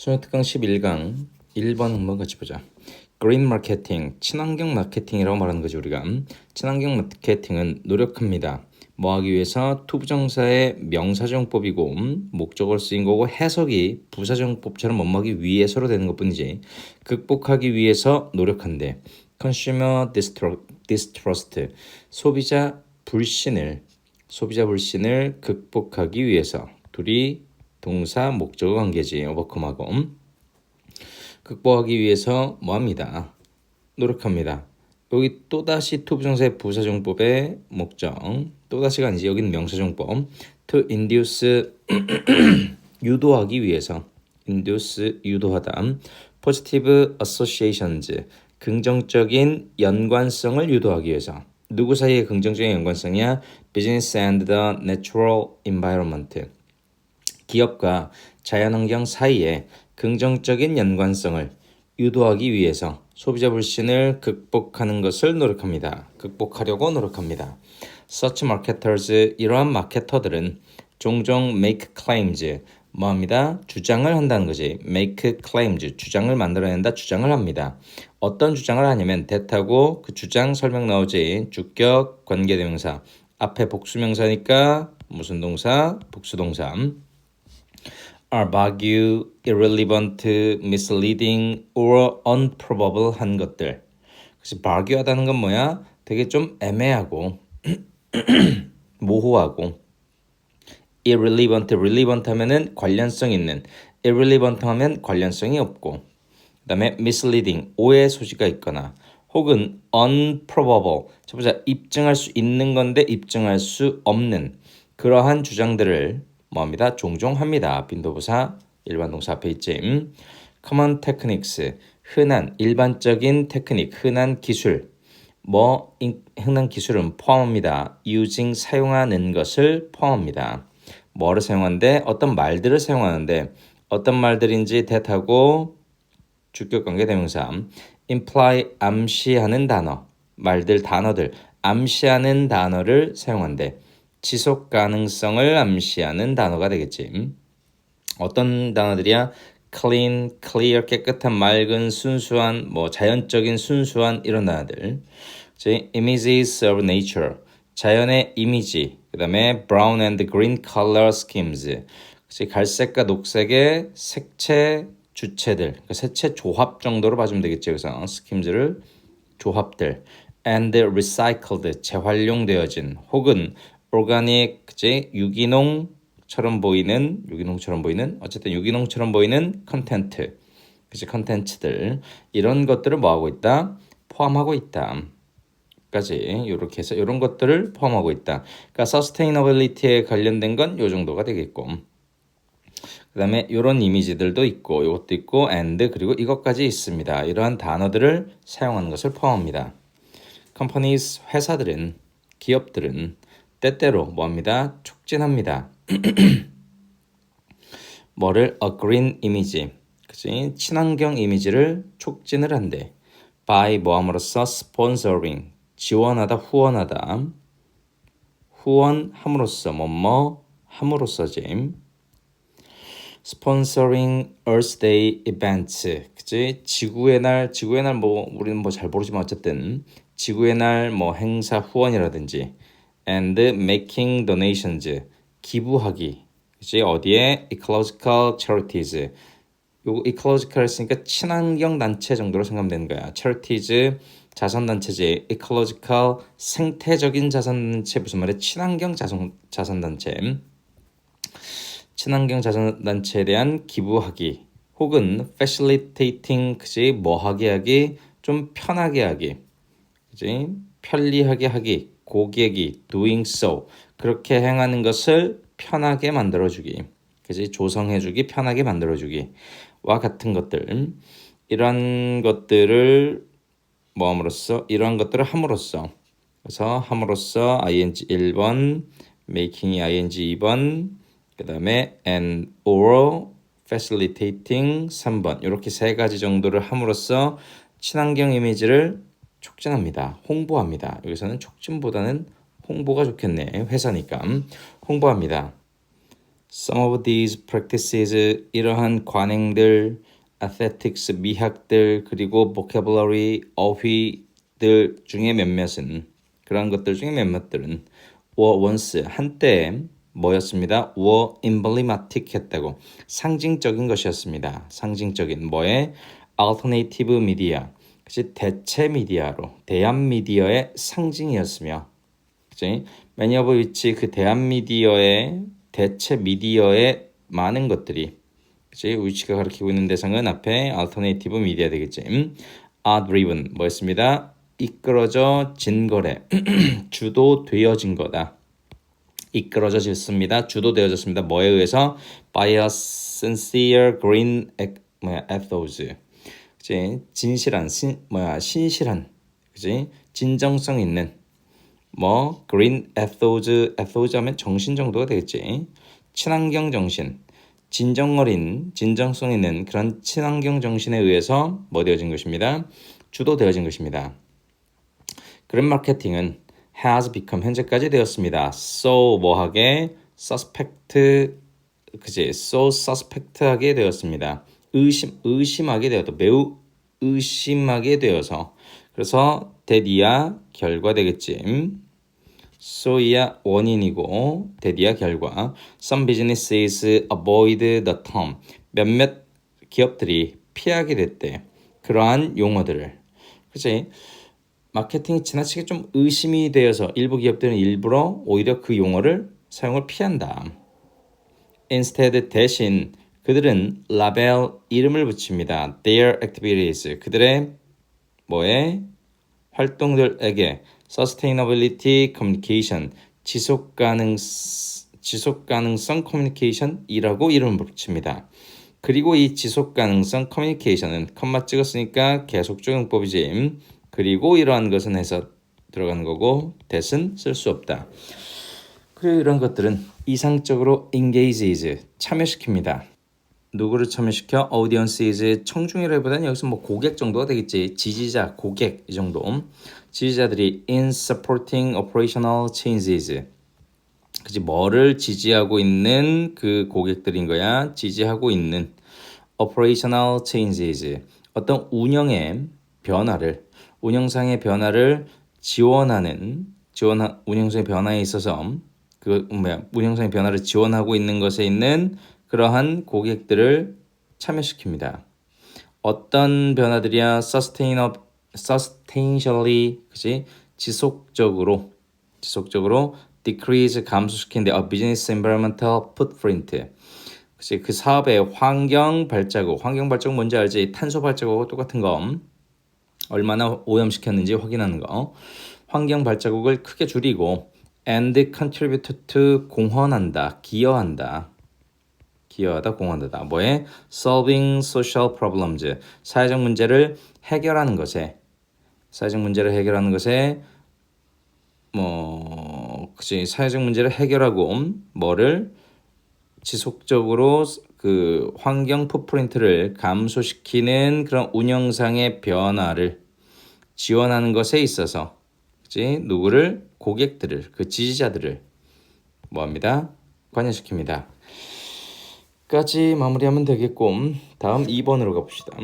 수능특강 11강 1번 한번 같이 보자. 그린 마케팅, 친환경 마케팅이라고 말하는 거죠 우리가. 친환경 마케팅은 노력합니다. 뭐 하기 위해서 투부정사의 명사정법이고 목적으로 쓰인 거고 해석이 부사정법처럼 뭐하기 위해서로 되는 것뿐이지 극복하기 위해서 노력한대. distru- distrust, 소비자 불신을 소비자 불신을 극복하기 위해서 둘이 동사 목적 관계지 오버컴하고. 극복하기 위해서 뭐합니다? 노력합니다. 여기 또다시 투부정사의 부사정법의 목적 또다시가 아니지 여기는 명사정법. to induce 유도하기 위해서. induce 유도하다. positive associations 긍정적인 연관성을 유도하기 위해서. 누구 사이의 긍정적인 연관성이야? business and the natural environment 기업과 자연환경 사이에 긍정적인 연관성을 유도하기 위해서 소비자 불신을 극복하는 것을 노력합니다. 극복하려고 노력합니다. Such marketers 이러한 마케터들은 종종 make claims 뭐합니다? 주장을 한다는 거지. make claims 주장을 만들어낸다 주장을 합니다. 어떤 주장을 하냐면 대타고 그 주장 설명 나오지. 주격 관계대명사 앞에 복수명사니까 무슨 동사? 복수동사. Are vague, irrelevant, misleading, or unprobable 한 것들. 그래서 vague하다는 건 뭐야? 되게 좀 애매하고 모호하고 irrelevant, relevant 하면은 관련성 있는 irrelevant 하면 관련성이 없고 그 다음에 misleading, 오해 소지가 있거나 혹은 unprobable, 자 보자 입증할 수 있는 건데 입증할 수 없는 그러한 주장들을 뭐합니다? 종종 합니다. 빈도부사 일반 동사 앞에 있지. 음. common techniques 흔한 일반적인 테크닉 흔한 기술 뭐 인- 흔한 기술은 포함합니다. using 사용하는 것을 포함합니다. 뭐를 사용하는데 어떤 말들을 사용하는데 어떤 말들인지 대타고 주격 관계 대명사 imply 암시하는 단어 말들 단어들 암시하는 단어를 사용한대 지속 가능성을 암시하는 단어가 되겠지. 어떤 단어들이야? clean, clear 깨끗한 맑은 순수한 뭐 자연적인 순수한 이런 단어들. 이제 images of nature. 자연의 이미지. 그 다음에 brown and green color schemes. 그치, 갈색과 녹색의 색채 주체들. 그 색채 조합 정도로 봐주면 되겠죠 그래서. schemes를 조합들. and recycled 재활용되어진 혹은 그치 유기농처럼 보이는 유기농처럼 보이는 어쨌든 유기농처럼 보이는 컨텐트 그치 컨텐츠들 이런 것들을 뭐 하고 있다 포함하고 있다. 까지 이렇게 해서 이런 것들을 포함하고 있다. 그러니까 서스테이너빌리티에 관련된 건 요 정도가 되겠고. 그다음에 이런 이미지들도 있고 이것도 있고 and 그리고 이것까지 있습니다. 이러한 단어들을 사용하는 것을 포함합니다. companies 회사들은 기업들은 때때로 뭐합니다? 촉진합니다. 뭐를? A green image. 그치? 친환경 이미지를 촉진을 한대. by 뭐함으로써 sponsoring. 지원하다 후원하다. 후원함으로써 뭐뭐? 함으로써지 sponsoring Earth Day events. 그치? 지구의 날 지구의 날 뭐 우리는 뭐 잘 모르지만 어쨌든 지구의 날 뭐 행사 후원이라든지 and making donations 기부하기. 그치? 어디에? ecological charities. 요거 ecological 했으니까 친환경 단체 정도로 생각하면 되는 거야. charities 자선단체지. ecological 생태적인 자선단체. 무슨 말이야? 친환경 자선 자선단체. 친환경 자선단체에 대한 기부하기. 혹은 facilitating 그지 뭐하게 하기? 좀 편하게 하기. 그지 편리하게 하기 고객이 doing so 그렇게 행하는 것을 편하게 만들어주기 그지? 조성해주기 편하게 만들어주기 와 같은 것들. 이런 것들을 뭐 함으로써? 이러한 것들을 함으로써. 그래서 함으로써 ing 1번 making이 ing 2번 그 다음에 and or facilitating 3번. 이렇게 세 가지 정도를 함으로써 친환경 이미지를 촉진합니다. 홍보합니다. 여기서는 촉진보다는 홍보가 좋겠네. 회사니까 홍보합니다. Some of these practices 이러한 관행들, aesthetics 미학들 그리고 vocabulary 어휘들 중에 몇몇은 그런 것들 중에 몇몇들은 were once 한때 뭐였습니다. were emblematic 했다고 상징적인 것이었습니다. 상징적인 뭐의 alternative media 그치 대체 미디어로 대한 미디어의 상징이었으며 그치 many of which 그 대한 미디어의 대체 미디어의 많은 것들이 그치 which가 가리키고 있는 대상은 앞에 alternative media 되겠지 음, are driven 뭐였습니다. 이끌어져 진 거래 주도되어진 거다. 이끌어졌습니다. 주도되어졌습니다. 뭐에 의해서? by a sincere green ethos. 그지? 진실한 신 뭐야 신실한 그지? 진정성 있는 뭐 green ethos ethos 하면 정신 정도가 되겠지. 친환경 정신. 진정 어린 진정성 있는 그런 친환경 정신에 의해서 뭐 되어진 것입니다. 주도되어진 것입니다. 그런 마케팅은 has become 현재까지 되었습니다. so 뭐하게 suspect 그지 so suspect하게 되었습니다. 의심 의심하게 되었다. 매우 의심하게 되어서 그래서 that이야 결과 되겠지. 음? so이야 원인이고 that이야 결과. Some businesses avoid the term 몇몇 기업들이 피하게 됐대. 그러한 용어들을 그지 마케팅이 지나치게 좀 의심이 되어서 일부 기업들은 일부러 오히려 그 용어를 사용을 피한다. Instead 대신 그들은 라벨 이름을 붙입니다. Their activities 그들의 뭐에 활동들에게 sustainability communication 지속 가능 지속 가능성 커뮤니케이션이라고 이름을 붙입니다. 그리고 이 지속 가능성 커뮤니케이션은 컴마 찍었으니까 계속적 용법이지. 그리고 이러한 것은 해서 들어가는 거고 대신 쓸 수 없다. 그리고 이런 것들은 이상적으로 engages 참여시킵니다. 누구를 참여시켜? audiences 청중이라기보다는 여기서 뭐 고객 정도가 되겠지. 지지자, 고객 이 정도. 지지자들이 in supporting operational changes. 그지 뭐를 지지하고 있는 그 고객들인 거야. 지지하고 있는 operational changes. 어떤 운영의 변화를 운영상의 변화를 지원하는 지원 운영상의 변화에 있어서 그 뭐야 운영상의 변화를 지원하고 있는 것에 있는 그러한 고객들을 참여시킵니다. 어떤 변화들이야 sustainab substantially 그지? 지속적으로 지속적으로 decrease 감소시키는데 a business environmental footprint. 그치 그 사업의 환경 발자국 환경 발자국 뭔지 알지? 탄소 발자국하고 똑같은 거. 얼마나 오염시켰는지 확인하는 거. 환경 발자국을 크게 줄이고 and contribute to 공헌한다 기여한다 기여하다 공헌하다. 뭐에? solving social problems. 사회적 문제를 해결하는 것에. 사회적 문제를 해결하는 것에 뭐 그치 사회적 문제를 해결하고 뭐를 지속적으로 그 환경 풋프린트를 감소시키는 그런 운영상의 변화를 지원하는 것에 있어서 그치 누구를? 고객들을 그 지지자들을 뭐합니다? 관여시킵니다. 까지 마무리하면 되겠고 다음 2번으로 가봅시다.